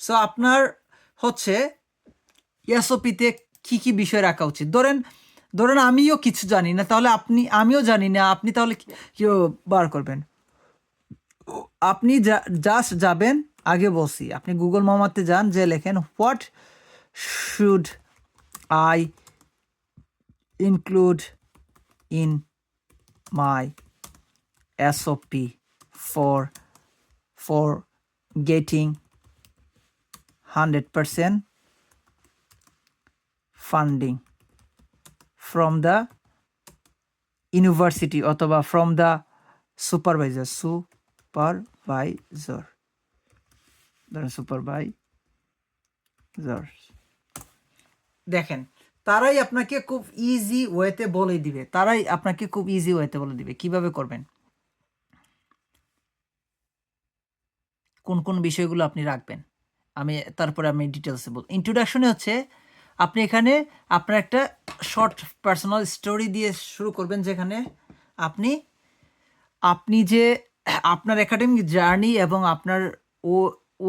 So আপনার হচ্ছে এসওপিতে কি কি বিষয় রাখা উচিত? ধরেন ধরেন আমিও কিছু জানি না, তাহলে আপনি, আমিও জানি না, আপনি তাহলে কি- বার করবেন? আপনি জাস্ট যাবেন, আগে বসি আপনি গুগল মামাতে যান, যে লেখেন what should I include in my SOP for for for getting 100% funding from the university অথবা from the supervisor supervisor. ধরেন supervisor দেখেন, তারাই আপনাকে খুব ইজি ওয়েতে বলে দিবে। তারাই আপনাকে খুব ইজি ওয়েতে বলে দিবে। কীভাবে করবেন? কোন কোন বিষয়গুলো আপনি রাখবেন? আমি, তারপরে আমি ডিটেলসে বল ইন্ট্রোডাকশনে হচ্ছে, আপনি এখানে আপনার একটা শর্ট পার্সোনাল স্টোরি দিয়ে শুরু করবেন যেখানে আপনি আপনি যে আপনার একাডেমিক জার্নি এবং আপনার ও,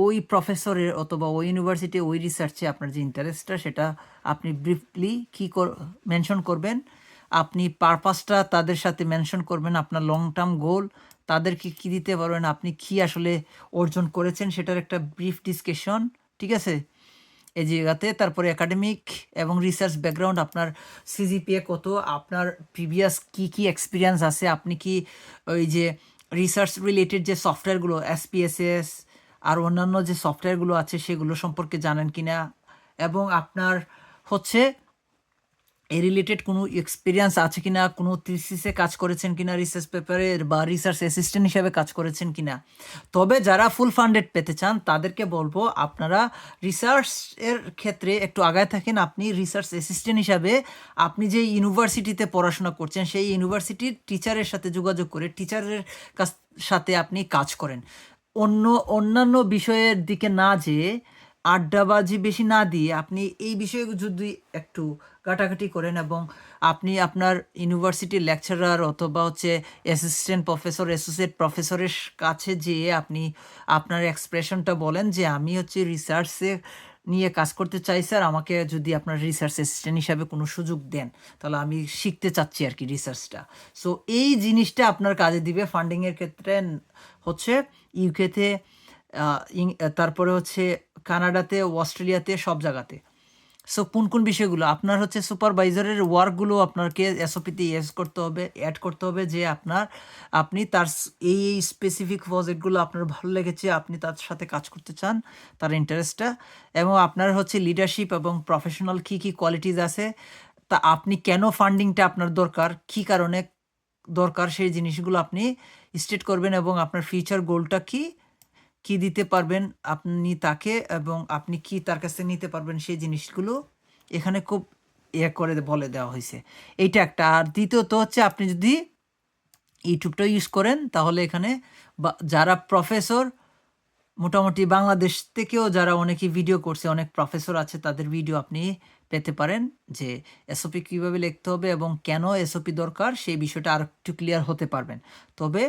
ওই প্রফেসরের অথবা ওই ইউনিভার্সিটি ওই রিসার্চে আপনার যে ইন্টারেস্টটা সেটা আপনি ব্রিফলি কী মেনশন করবেন। আপনি পারপাসটা তাদের সাথে মেনশন করবেন, আপনার লং টার্ম গোল তাদেরকে কী দিতে পারবেন? আপনি কি আসলে অর্জন করেছেন? সেটার একটা ব্রিফ ডিসকাশন ঠিক আছে? এই জায়গাতে। তারপরে একাডেমিক এবং রিসার্চ ব্যাকগ্রাউন্ড আপনার সিজিপিএ কত? আপনার প্রিভিয়াস কি কি এক্সপিরিয়েন্স আছে? আপনি কি ওই যে রিসার্চ রিলেটেড যে সফটওয়্যারগুলো এসপিএসএস আর অন্যান্য যে সফটওয়্যারগুলো আছে, সেগুলো সম্পর্কে জানেন কিনা? এবং আপনার হচ্ছে এই রিলেটেড কোনো এক্সপিরিয়েন্স আছে কিনা, কোনো থিসিসে কাজ করেছেন কিনা রিসার্চ পেপারে বা রিসার্চ অ্যাসিস্ট্যান্ট হিসাবে কাজ করেছেন কিনা। তবে যারা ফুল ফান্ডেড পেতে চান, তাদেরকে বলব আপনারা রিসার্চ এর ক্ষেত্রে একটু আগায় থাকেন। আপনি রিসার্চ অ্যাসিস্ট্যান্ট হিসাবে আপনি যে ইউনিভার্সিটিতে পড়াশোনা করছেন, সেই ইউনিভার্সিটির টিচারের সাথে যোগাযোগ করে টিচারের কাছ, সাথে আপনি কাজ করেন। অন্য, অন্যান্য বিষয়ের দিকে না যেয়ে আড্ডাবাজি বেশি না দিয়ে আপনি এই বিষয়ে যদি একটু কাটাকাটি করেন এবং আপনি আপনার ইউনিভার্সিটির লেকচারার অথবা হচ্ছে অ্যাসিস্ট্যান্ট প্রফেসর অ্যাসোসিয়েট প্রফেসরের কাছে যেয়ে আপনি আপনার এক্সপ্রেশনটা বলেন যে আমি হচ্ছে রিসার্চে নিয়ে কাজ করতে চাই স্যার, আমাকে যদি আপনার রিসার্চ অ্যাসিস্ট্যান্ট হিসাবে কোনো সুযোগ দেন, তাহলে আমি শিখতে চাচ্ছি আর কি রিসার্চটা সো এই জিনিসটা আপনার কাজে দিবে। ফান্ডিংয়ের ক্ষেত্রে হচ্ছে ইউকেতে তারপরে হচ্ছে কানাডাতে, অস্ট্রেলিয়াতে, সব জায়গাতে। সো কোন কোন বিষয়গুলো? আপনার হচ্ছে সুপারভাইজারের ওয়ার্কগুলো আপনাকে এসওপিতে ইয়েস করতে হবে অ্যাড করতে হবে যে আপনার, আপনি তার এই এই স্পেসিফিক প্রজেক্টগুলো আপনার ভালো লেগেছে, আপনি তার সাথে কাজ করতে চান, তার ইন্টারেস্টটা এবং আপনার হচ্ছে লিডারশিপ এবং প্রফেশনাল কী কী কোয়ালিটিজ আছে, তা আপনি কেন ফান্ডিংটা আপনার দরকার, কী কারণে দরকার, সেই জিনিসগুলো আপনি স্টেট করবেন এবং আপনার ফিউচার গোলটা কি কি দিতে পারবেন আপনি তাকে এবং আপনি কি তার কাছে নিতে পারবেন সেই জিনিসগুলো এখানে খুব ইয়ে করে বলে দেওয়া হয়েছে। এইটা একটা। আর দ্বিতীয়ত হচ্ছে আপনি যদি ইউটিউবটা ইউজ করেন, তাহলে এখানে যারা প্রফেসর মোটামুটি বাংলাদেশ থেকেও যারা অনেকে ভিডিও করছে, অনেক প্রফেসর আছে, তাদের ভিডিও আপনি পেতে পারেন যে এসওপি কীভাবে লিখতে হবে এবং কেন এসওপি দরকার, সেই বিষয়টা আর একটু ক্লিয়ার হতে পারবেন। তবে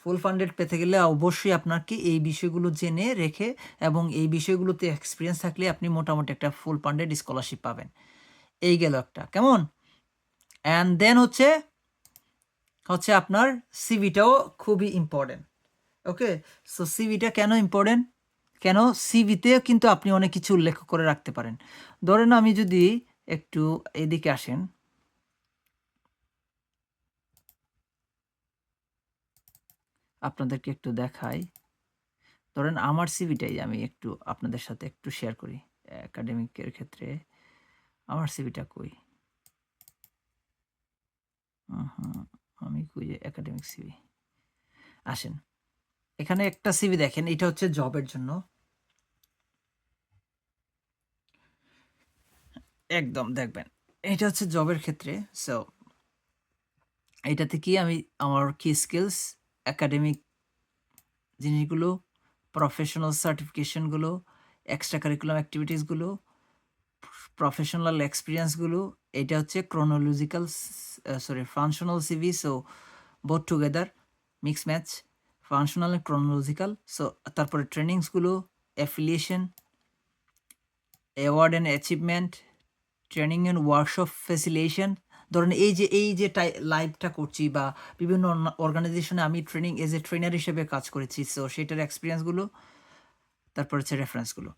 ফুল ফান্ডেড পেতে গেলে অবশ্যই আপনাকে এই বিষয়গুলো জেনে রেখে এবং এই বিষয়গুলোতে এক্সপিরিয়েন্স থাকলে আপনি মোটামুটি একটা ফুল ফান্ডেড স্কলারশিপ পাবেন। এই গেল একটা, কেমন? অ্যান্ড দেন হচ্ছে হচ্ছে আপনার সিভিটাও খুবই ইম্পর্টেন্ট ওকে সো সিভিটা কেন ইম্পর্টেন্ট কেন? সিভিতে কিন্তু আপনি অনেক কিছু উল্লেখ করে রাখতে পারেন। ধরেন আমি যদি একটু এদিকে আসেন। আপনাদেরকে একটু দেখাই। ধরেন আমার সিভিটাই আমি একটু আপনাদের সাথে একটু শেয়ার করি একাডেমিকের ক্ষেত্রে। আমার সিভিটা কই? আমি কই একাডেমিক সিভি আসেন, এখানে একটা সিভি দেখেন, এটা হচ্ছে জবের জন্য। একদম, দেখবেন, এটা হচ্ছে জবের ক্ষেত্রে। সো এটাতে কি আমি, আমার কি স্কিলস একাডেমিক জিনিসগুলো প্রফেশনাল সার্টিফিকেশনগুলো এক্সট্রা কারিকুলাম অ্যাক্টিভিটিসগুলো প্রফেশনাল এক্সপিরিয়েন্সগুলো এটা হচ্ছে chronological sorry functional CV so both together mix match functional chronological so তারপরে ট্রেনিংসগুলো affiliation award and achievement training and workshop facilitation ধরেন এই যে এই যে লাইভটা করছি বা বিভিন্ন অর্গানাইজেশনে আমি ট্রেনিং এজ এ ট্রেনার হিসেবে কাজ করেছি সো সেটার এক্সপিরিয়েন্সগুলো তারপর হচ্ছে রেফারেন্সগুলো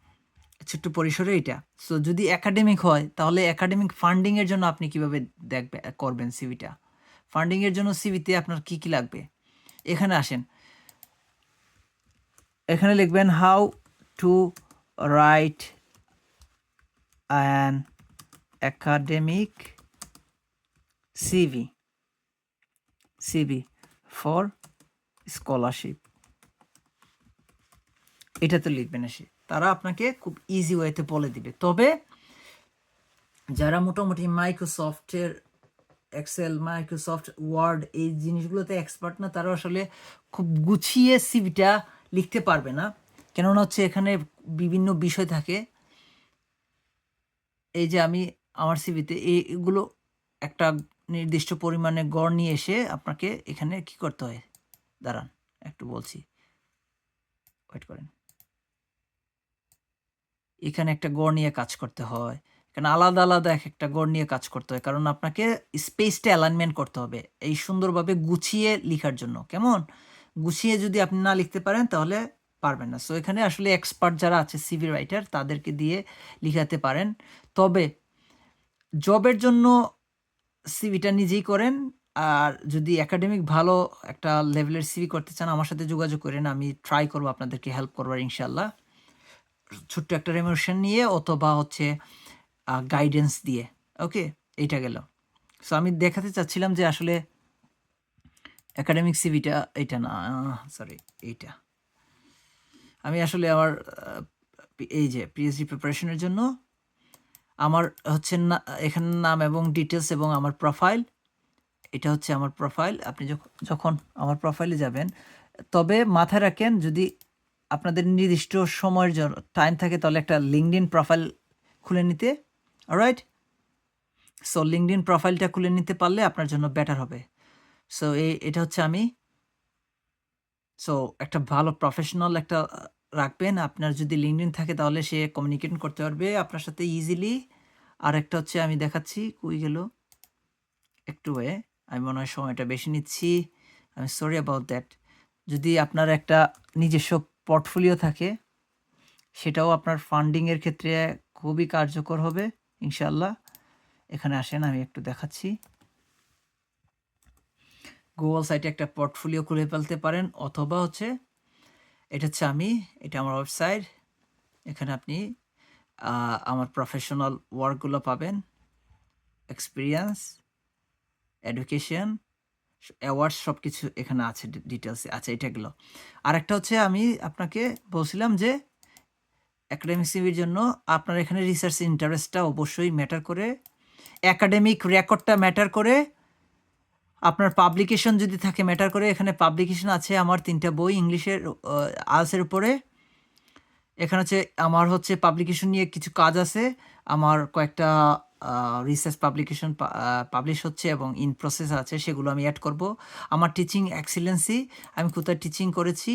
ছোট্ট পরিসরে এটা সো যদি একাডেমিক হয়, তাহলে একাডেমিক ফান্ডিংয়ের জন্য আপনি কীভাবে দেখবে, করবেন সিভিটা ফান্ডিংয়ের জন্য সিভিতে আপনার কি কি লাগবে? এখানে আসেন। এখানে লিখবেন how to write an academic CV CV for scholarship এটা তো লিখবেন এসে তারা আপনাকে খুব ইজি ওয়েতে বলে দিবে। তবে যারা মোটামুটি মাইক্রোসফটের এক্সেল মাইক্রোসফট ওয়ার্ড এই জিনিসগুলোতে এক্সপার্ট না তারা আসলে খুব গুছিয়ে সিভিটা লিখতে পারবে না। কেননা হচ্ছে এখানে বিভিন্ন বিষয় থাকে। এই যে আমি আমার সিভিতে এইগুলো একটা নির্দিষ্ট পরিমাণে গড় নিয়ে এসে আপনাকে এখানে কি করতে হয়? দাঁড়ান, একটু বলছি। ওয়েট করেন। এখানে একটা গড় নিয়ে কাজ করতে হয়। এখানে আলাদা আলাদা এক একটা গড় নিয়ে কাজ করতে হয়। কারণ আপনাকে স্পেসটা অ্যালাইনমেন্ট করতে হবে। এই সুন্দরভাবে গুছিয়ে লিখার জন্য। কেমন? গুছিয়ে যদি আপনি না লিখতে পারেন, তাহলে পারবেন না। সো এখানে আসলে এক্সপার্ট যারা আছে সিভি রাইটার তাদেরকে দিয়ে লিখাতে পারেন। তবে জবের জন্য সিভিটা নিজেই করেন। আর যদি একাডেমিক ভালো একটা লেভেলের সিভি করতে চান, আমার সাথে যোগাযোগ করেন। আমি ট্রাই করব আপনাদেরকে হেল্প করবার ইনশাল্লাহ ছোট্ট একটা রেমোশন নিয়ে অথবা হচ্ছে গাইডেন্স দিয়ে। ওকে এইটা গেল। সো আমি দেখাতে চাচ্ছিলাম যে আসলে একাডেমিক সিভিটা এইটা না সরি এইটা। আমি আসলে আমার এই যে পিএইচডি প্রিপারেশনের জন্য আমার হচ্ছে না, এখানে নাম এবং ডিটেলস এবং আমার প্রোফাইল এটা হচ্ছে আমার প্রোফাইল আপনি যখন আমার প্রোফাইলে যাবেন, তবে মাথায় রাখেন, যদি আপনাদের নির্দিষ্ট সময়ের জন্য টাইম থাকে, তাহলে একটা লিঙ্কডিন প্রোফাইল খুলে নিতে রাইট সো লিঙ্কডিন প্রোফাইলটা খুলে নিতে পারলে আপনার জন্য বেটার হবে। সো এই এটা হচ্ছে আমি। সো একটা ভালো প্রফেশনাল একটা রাখবেন। আপনার যদি লিঙ্কডিন থাকে, তাহলে সে কমিউনিকেট করতে পারবে আপনার সাথে ইজিলি আর একটা হচ্ছে আমি দেখাচ্ছি, কই গেল? একটু ওয়ে আমি মনে হয় সময়টা বেশি নিচ্ছি। আমি সরি অ্যাবাউট দ্যাট যদি আপনার একটা নিজস্ব পোর্টফোলিও থাকে, সেটাও আপনার ফান্ডিংয়ের ক্ষেত্রে খুবই কার্যকর হবে ইনশাল্লাহ এখানে আসেন, আমি একটু দেখাচ্ছি। গুগল সাইটে একটা পোর্টফোলিও খুলে ফেলতে পারেন, অথবা হচ্ছে, এটা হচ্ছে আমি, এটা আমার ওয়েবসাইট এখানে আপনি আমার প্রফেশনাল ওয়ার্কগুলো পাবেন। এক্সপিরিয়েন্স এডুকেশন অ্যাওয়ার্ডস সব কিছু এখানে আছে ডিটেলসে আছে এটাগুলো আর একটা হচ্ছে আমি আপনাকে বলছিলাম যে অ্যাকাডেমিক সিভির জন্য আপনার এখানে রিসার্চ ইন্টারেস্টটা অবশ্যই ম্যাটার করে। অ্যাকাডেমিক রেকর্ডটা ম্যাটার করে। আপনার পাবলিকেশন যদি থাকে ম্যাটার করে। এখানে পাবলিকেশন আছে আমার তিনটা বই ইংলিশের আর্টসের উপরে। এখানে হচ্ছে আমার হচ্ছে পাবলিকেশন নিয়ে কিছু কাজ আছে। আমার কয়েকটা রিসার্চ পাবলিকেশন পাবলিশ হচ্ছে এবং ইন প্রসেস আছে, সেগুলো আমি অ্যাড করব। আমার টিচিং এক্সিলেন্সি আমি কোথায় টিচিং করেছি?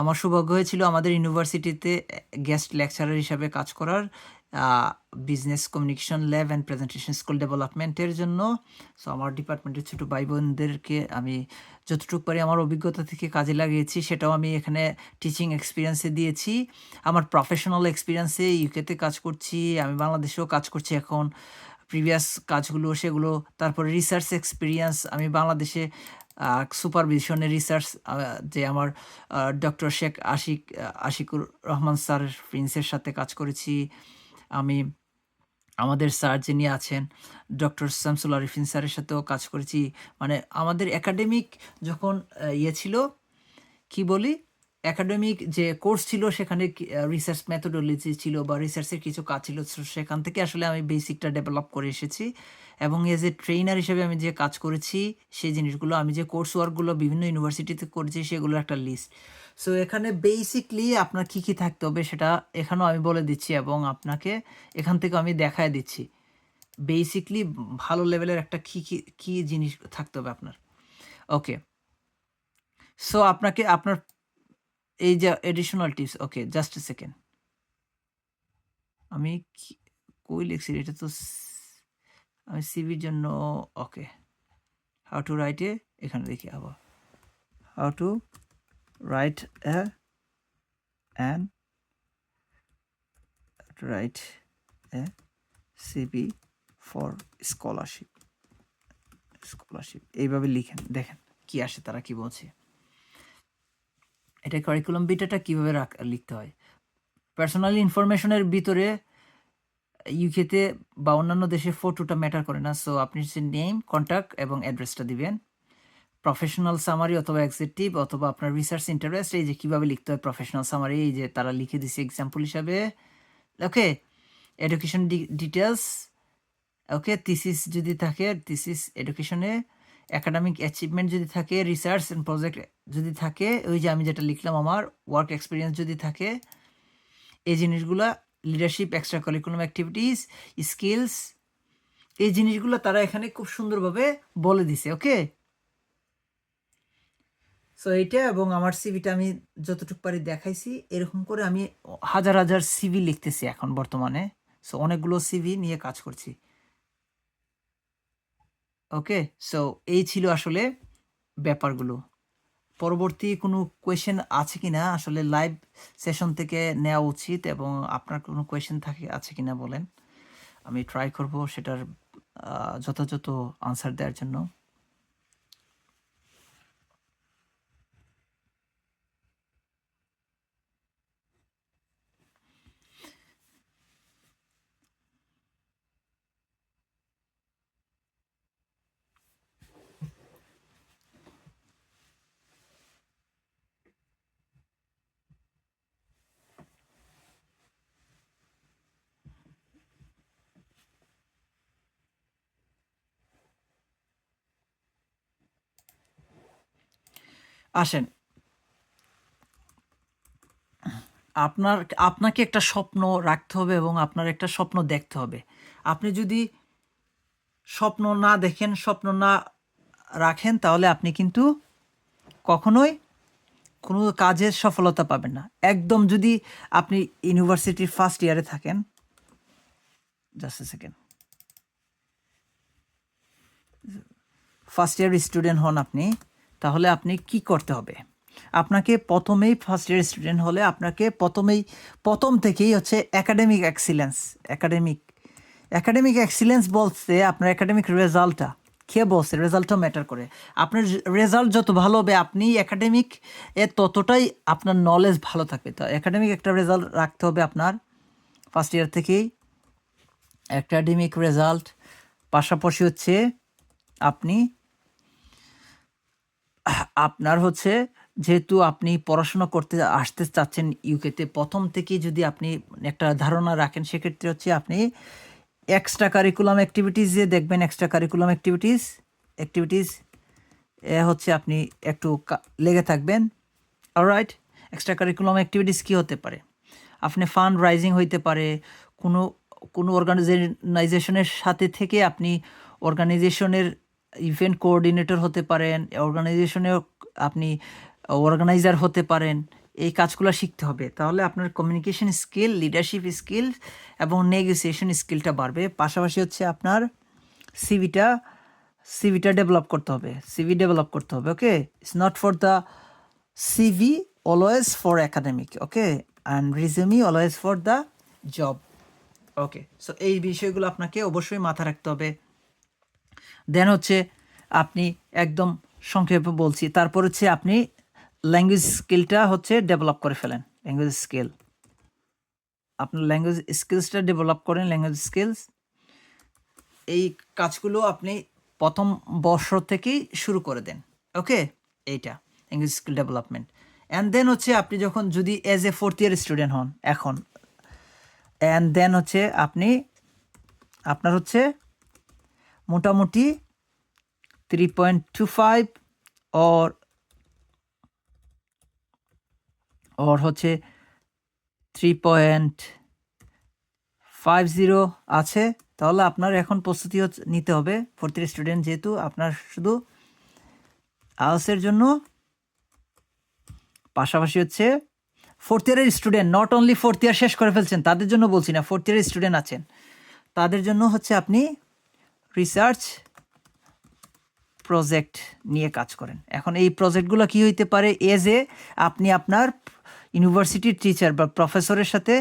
আমার সৌভাগ্য হয়েছিল আমাদের ইউনিভার্সিটিতে গেস্ট লেকচারার হিসাবে কাজ করার। Business communication lab and presentation school ডেভেলপমেন্টের জন্য। সো আমার ডিপার্টমেন্টের ছোটো ভাই বোনদেরকে আমি যতটুকু পারি আমার অভিজ্ঞতা থেকে কাজে লাগিয়েছি, সেটাও আমি এখানে টিচিং এক্সপিরিয়েন্সে দিয়েছি। আমার প্রফেশনাল এক্সপিরিয়েন্সে ইউকেতে কাজ করছি, আমি বাংলাদেশেও কাজ করছি এখন। প্রিভিয়াস কাজগুলো, সেগুলো, তারপরে রিসার্চ এক্সপিরিয়েন্স আমি বাংলাদেশে সুপারভিশনের রিসার্চ যে আমার ডক্টর শেখ আশিক আশিকুর রহমান স্যার প্রিন্সের সাথে কাজ করেছি। আমি আমাদের স্যার যিনি আছেন, ডক্টর শামসুল আরিফিন স্যারের সাথেও কাজ করেছি। মানে আমাদের একাডেমিক যখন ইয়ে ছিল, কি বলি? একাডেমিক যে কোর্স ছিল, সেখানে রিসার্চ মেথোডোলজি ছিল বা রিসার্চের কিছু কাজ ছিল সেখান থেকে আসলে আমি বেসিকটা ডেভেলপ করে এসেছি। এবং এজ এ ট্রেনার হিসেবে আমি যে কাজ করেছি, সেই জিনিসগুলো, আমি যে কোর্স ওয়ার্কগুলো বিভিন্ন ইউনিভার্সিটিতে করেছি, সেগুলোর একটা লিস্ট সো এখানে বেসিকলি আপনার কী কী থাকতে হবে সেটা এখানেও আমি বলে দিচ্ছি এবং আপনাকে এখান থেকে আমি দেখায় দিচ্ছি। বেসিকলি ভালো লেভেলের একটা কী কী কী জিনিস থাকতে হবে আপনার। ওকে সো আপনাকে, আপনার এই যে additional tips okay just a second আমি কই লিখছি? এটা তো আমি সিভির জন্য ওকে হাউ টু রাইট এখানে দেখি আবার। How to write a an write a CV for scholarship scholarship এইভাবে লিখেন, দেখেন কি আসে তারা কি বলছে। এটা কারিকুলাম বিটাটা কীভাবে লিখতে হয়। পার্সোনাল ইনফরমেশনের ভিতরে ইউকেতে বা অন্যান্য দেশে ফটোটা ম্যাটার করে না। সো আপনি হচ্ছে নেম কন্ট্যাক্ট এবং অ্যাড্রেসটা দিবেন। প্রফেশনাল সামারি অথবা এক্সিকিউটিভ অথবা আপনার রিসার্চ ইন্টারেস্ট এই যে কীভাবে লিখতে হয় প্রফেশনাল সামারি এই যে তারা লিখে দিছে এক্সাম্পল হিসাবে। Okay education details okay thesis যদি থাকে থিসিস এডুকেশনে অ্যাকাডেমিক অ্যাচিভমেন্ট যদি থাকে রিসার্চ অ্যান্ড প্রজেক্ট যদি থাকে, ওই যে আমি যেটা লিখলাম আমার ওয়ার্ক এক্সপিরিয়েন্স যদি থাকে, এই জিনিসগুলা leadership extra curriculum activities skills এই জিনিসগুলো তারা এখানে খুব সুন্দরভাবে বলে দিছে ওকে সো এইটা এবং আমার সিভিটা আমি যতটুকু পারি দেখাইছি, এরকম করে আমি হাজার হাজার সিভি লিখতেছি এখন বর্তমানে। সো অনেকগুলো সিভি নিয়ে কাজ করছি। ওকে সো এই ছিল আসলে ব্যাপারগুলো। পরবর্তী কোনো কোয়েশ্চেন আছে কিনা? আসলে লাইভ সেশন থেকে নেওয়া উচিত এবং আপনার কোনো কোয়েশ্চেন থাকে, আছে কি না বলেন। আমি ট্রাই করব সেটার যথাযথ আনসার দেওয়ার জন্য। আসেন। আপনার, আপনাকে একটা স্বপ্ন রাখতে হবে এবং আপনার একটা স্বপ্ন দেখতে হবে। আপনি যদি স্বপ্ন না দেখেন, স্বপ্ন না রাখেন, তাহলে আপনি কিন্তু কখনোই কোনো কাজের সফলতা পাবেন না। একদম যদি আপনি ইউনিভার্সিটির ফার্স্ট ইয়ারে থাকেন just second first year student হন আপনি তাহলে আপনি কি করতে হবে? আপনাকে প্রথমেই ফার্স্ট ইয়ার স্টুডেন্ট হলে আপনাকে প্রথমেই, প্রথম থেকেই হচ্ছে academic excellence academic academic excellence বলতে আপনার একাডেমিক রেজাল্টটা কে বলছে? রেজাল্টটা ম্যাটার করে। আপনার রেজাল্ট যত ভালো হবে, আপনি একাডেমিক এ ততটাই আপনার নলেজ ভালো থাকবে। তো একাডেমিক একটা রেজাল্ট রাখতে হবে আপনার ফার্স্ট ইয়ার থেকেই। একাডেমিক রেজাল্ট পাশাপাশি হচ্ছে আপনি আপনার হচ্ছে যেহেতু আপনি পড়াশোনা করতে আসতে চাচ্ছেন ইউকেতে প্রথম থেকেই যদি আপনি একটা ধারণা রাখেন, সেক্ষেত্রে হচ্ছে আপনি এক্সট্রা কারিকুলাম অ্যাক্টিভিটিস যে দেখবেন এক্সট্রা কারিকুলাম অ্যাক্টিভিটিস অ্যাক্টিভিটিস এ হচ্ছে আপনি একটু লেগে থাকবেন। রাইট এক্সট্রা কারিকুলাম অ্যাক্টিভিটিস কী হতে পারে? আপনি ফান্ড রাইজিং হইতে পারে, কোনো কোনো অর্গানাইজেশনের সাথে থেকে আপনি অর্গানাইজেশনের ইভেন্ট কোঅর্ডিনেটর হতে পারেন অর্গানাইজেশনে আপনি অর্গানাইজার হতে পারেন, এই কাজগুলো শিখতে হবে। তাহলে আপনার কমিউনিকেশন স্কিল লিডারশিপ স্কিল এবং নেগোসিয়েশন স্কিলটা বাড়বে। পাশাপাশি হচ্ছে আপনার সিভিটা সিভিটা ডেভেলপ করতে হবে। সিভি ডেভেলপ করতে হবে okay it's not for the CV always for academic okay and resume always for the job okay so এই বিষয়গুলো আপনাকে অবশ্যই মাথা রাখতে হবে। দেন হচ্ছে আপনি একদম সংক্ষেপে বলছি। তারপর হচ্ছে আপনি ল্যাঙ্গুয়েজ স্কিলটা হচ্ছে ডেভেলপ করে ফেলেন। ল্যাঙ্গুয়েজ স্কিল আপনার ল্যাঙ্গুয়েজ স্কিলসটা ডেভেলপ করেন ল্যাঙ্গুয়েজ স্কিলস এই কাজগুলো আপনি প্রথম বর্ষ থেকেই শুরু করে দেন। ওকে এইটা language skill development and then হচ্ছে আপনি যখন যদি as a fourth year student হন, এখন। অ্যান্ড দেন হচ্ছে আপনি, আপনার হচ্ছে মোটামুটি three point two five or হচ্ছে থ্রি পয়েন্ট ফাইভ জিরো আছে। তাহলে আপনার এখন প্রস্তুতি নিতে হবে ফোর্থ স্টুডেন্ট যেহেতু আপনার শুধু আলসের জন্য। পাশাপাশি হচ্ছে ফোর্থ ইয়ারের student not only fourth year শেষ করে ফেলছেন, তাদের জন্য বলছি না ফোর্থ ইয়ারের স্টুডেন্ট আছেন। তাদের জন্য হচ্ছে আপনি রিসার্চ প্রজেক্ট নিয়ে কাজ করেন। এখন এই প্রজেক্টগুলো কি হইতে পারে? এজ এ আপনি আপনার ইউনিভার্সিটির টিচার বা প্রফেসরের সাথে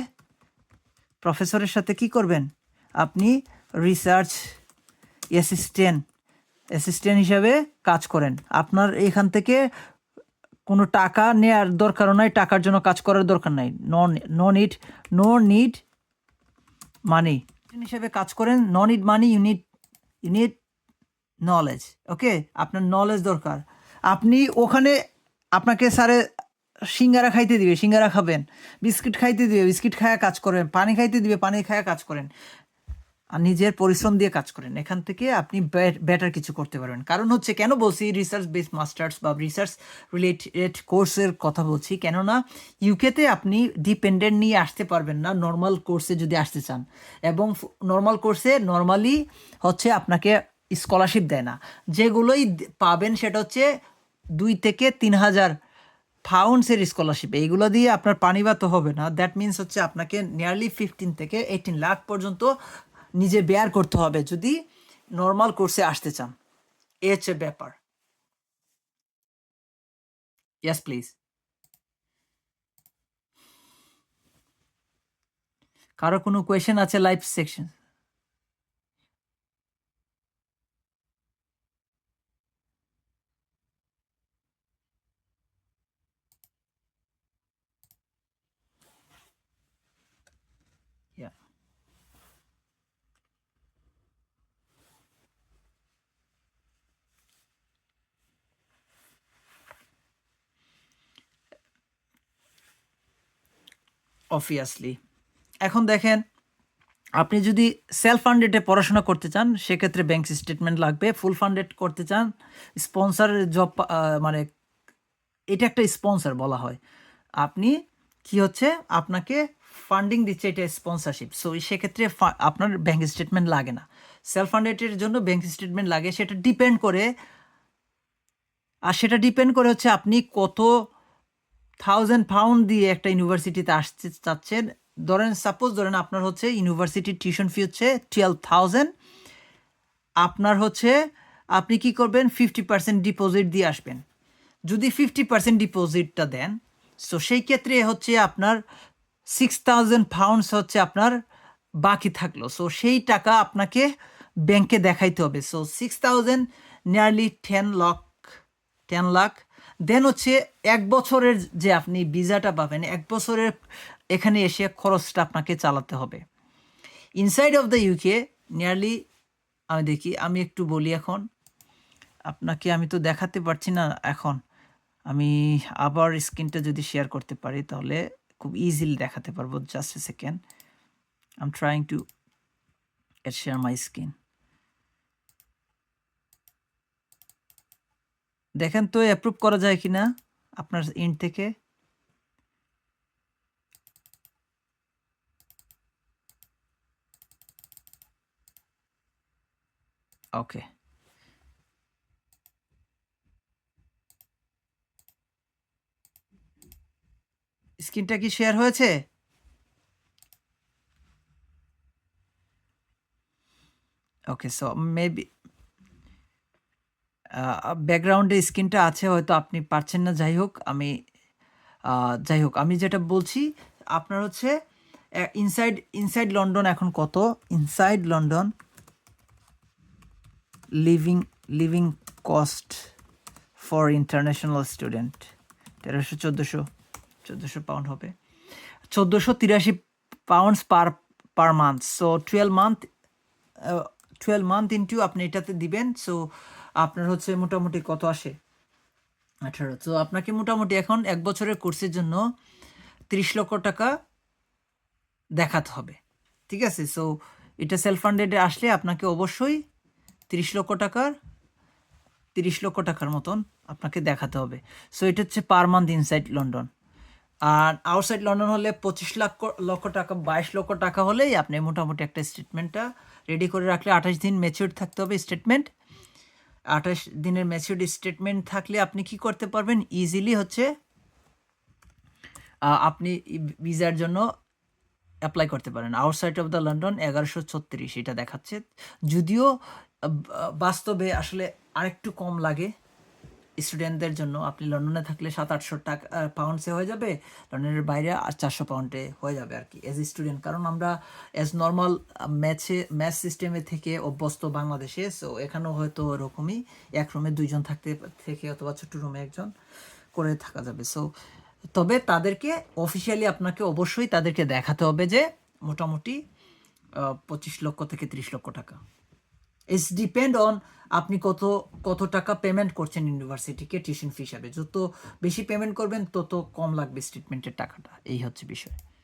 প্রফেসরের সাথে কি করবেন? আপনি রিসার্চ অ্যাসিস্ট্যান্ট অ্যাসিস্ট্যান্ট হিসাবে কাজ করেন। আপনার এখান থেকে কোনো টাকা নেওয়ার দরকারও নাই, টাকার জন্য কাজ করার দরকার নাই। No need no need money হিসেবে কাজ করেন no need money unit unit knowledge okay আপনার নলেজ দরকার। আপনি ওখানে আপনাকে স্যারে সিঙ্গারা খাইতে দিবে, সিঙ্গারা খাবেন, বিস্কিট খাইতে দিবে, বিস্কিট খায়া কাজ করেন, পানি খাইতে দিবে, পানি খায়া কাজ করেন। নিজের পরিশ্রম দিয়ে কাজ করেন। এখান থেকে আপনি বেটার কিছু করতে পারবেন। কারণ হচ্ছে, কেন বলছি রিসার্চ বেস মাস্টার্স বা রিসার্চ রিলেটেড কোর্সের কথা বলছি? কেননা ইউকেতে আপনি ডিপেন্ডেন্ট নিয়ে আসতে পারবেন না নর্মাল কোর্সে যদি আসতে চান। এবং নর্মাল কোর্সে নর্মালি হচ্ছে আপনাকে স্কলারশিপ দেয় না। যেগুলোই পাবেন সেটা হচ্ছে দুই থেকে তিন হাজার ফাউন্ডসের স্কলারশিপ এইগুলো দিয়ে আপনার পানি ভাত হবে না। দ্যাট মিন্স হচ্ছে আপনাকে নিয়ারলি ফিফটিন থেকে এইটিন লাখ পর্যন্ত নিজে বেয়ার করতে হবে যদি নর্মাল কোর্সে আসতে চান। এ হচ্ছে ব্যাপার। ইয়াস প্লিজ কারও কোনো কোয়েশ্চেন আছে লাইভ সেকশন অবভিয়াসলি এখন দেখেন, আপনি যদি সেলফ ফান্ডেডে পড়াশোনা করতে চান, সেক্ষেত্রে ব্যাংক স্টেটমেন্ট লাগবে ফুল ফান্ডেড করতে চান স্পন্সর জব মানে এটা একটা স্পন্সর বলা হয়। আপনি কি হচ্ছে, আপনাকে ফান্ডিং দিচ্ছে এটা স্পন্সরশিপ সো সেক্ষেত্রে আপনার ব্যাংক স্টেটমেন্ট লাগে না। সেলফ ফান্ডেডের জন্য ব্যাংক স্টেটমেন্ট লাগে, সেটা ডিপেন্ড করে, আর সেটা ডিপেন্ড করে হচ্ছে আপনি কত থাউজেন্ড পাউন্ড দিয়ে একটা ইউনিভার্সিটিতে আসতে চাচ্ছেন। ধরেন সাপোজ ধরেন আপনার হচ্ছে ইউনিভার্সিটির টিউশন ফি হচ্ছে টুয়েলভ থাউজেন্ড আপনার হচ্ছে, আপনি কি করবেন? ফিফটি পার্সেন্ট ডিপোজিট দিয়ে আসবেন। যদি ফিফটি পার্সেন্ট ডিপোজিটটা দেন সো সেই ক্ষেত্রে হচ্ছে আপনার সিক্স থাউজেন্ড পাউন্ডস হচ্ছে আপনার বাকি থাকল। সো সেই টাকা আপনাকে ব্যাংকে দেখাইতে হবে। So six thousand nearly ten lakh ten lakh then হচ্ছে এক বছরের যে আপনি ভিসাটা পাবেন, এক বছরের এখানে এসে খরচটা আপনাকে চালাতে হবে। Inside of the UK nearly আমি দেখি, আমি একটু বলি এখন। আপনাকে আমি তো দেখাতে পারছি না এখন। আমি আবার স্ক্রিনটা যদি শেয়ার করতে পারি, তাহলে খুব ইজিলি দেখাতে পারব just a second I am trying to share my screen দেখেন তো অ্যাপ্রুভ করা যায় কি না আপনার ইন্ড থেকে? ওকে স্ক্রিনটা কি শেয়ার হয়েছে? ওকে সো মেবি ব্যাকগ্রাউন্ডে স্ক্রিনটা আছে হয়তো আপনি পারছেন না, যাই হোক, আমি যাই হোক, আমি যেটা বলছি, আপনার হচ্ছে ইনসাইড ইনসাইড লন্ডন এখন কত? Inside London living living cost for international student তেরোশো চোদ্দোশো চোদ্দোশো পাউন্ড হবে। চোদ্দোশো তিরাশি pounds per per month so twelve month twelve month into আপনি এটাতে দিবেন সো আপনার হচ্ছে মোটামুটি কত আসে? আঠারো। তো আপনাকে মোটামুটি এখন এক বছরের কোর্সের জন্য তিরিশ লক্ষ টাকা দেখাতে হবে। ঠিক আছে? সো এটা সেলফ ফান্ডেডে আসলে আপনাকে অবশ্যই তিরিশ লক্ষ টাকার, তিরিশ লক্ষ টাকার মতন আপনাকে দেখাতে হবে। সো এটা হচ্ছে পার মান্থ ইনসাইড লন্ডন আর আউটসাইড লন্ডন হলে পঁচিশ লাখ লক্ষ টাকা, বাইশ লক্ষ টাকা হলেই আপনি মোটামুটি একটা স্টেটমেন্টটা রেডি করে রাখলে আঠাশ দিন ম্যাচিউর থাকতে হবে স্টেটমেন্ট আঠাশ দিনের ম্যাচিউরিটি স্টেটমেন্ট থাকলে আপনি কি করতে পারবেন? ইজিলি হচ্ছে আপনি ভিসার জন্য অ্যাপ্লাই করতে পারেন। আউটসাইড অফ দ্য লন্ডন এগারোশো ছত্রিশ, এটা দেখাচ্ছে। যদিও বাস্তবে আসলে আরেকটু কম লাগে। স্টুডেন্টদের জন্য আপনি লন্ডনে থাকলে সাত আটশো টাকা পাউন্ডসে হয়ে যাবে, লন্ডনের বাইরে আর চারশো পাউন্ডে হয়ে যাবে আর কি এজ স্টুডেন্ট কারণ আমরা এজ নর্মাল ম্যাচে ম্যাচ সিস্টেমে থেকে অভ্যস্ত বাংলাদেশে সো এখানেও হয়তো ওরকমই এক রুমে দুইজন থাকতে, থেকে অথবা ছোট্ট রুমে একজন করে থাকা যাবে। সো তবে তাদেরকে অফিসিয়ালি আপনাকে অবশ্যই তাদেরকে দেখাতে হবে যে মোটামুটি পঁচিশ লক্ষ থেকে ত্রিশ লক্ষ টাকা। ইটস ডিপেন্ড অন আপনি কত কত টাকা পেমেন্ট করছেন ইউনিভার্সিটিকে টিউশন ফি হিসাবে। যত বেশি পেমেন্ট করবেন, তত কম লাগবে স্টেটমেন্টের টাকাটা। এই হচ্ছে বিষয়।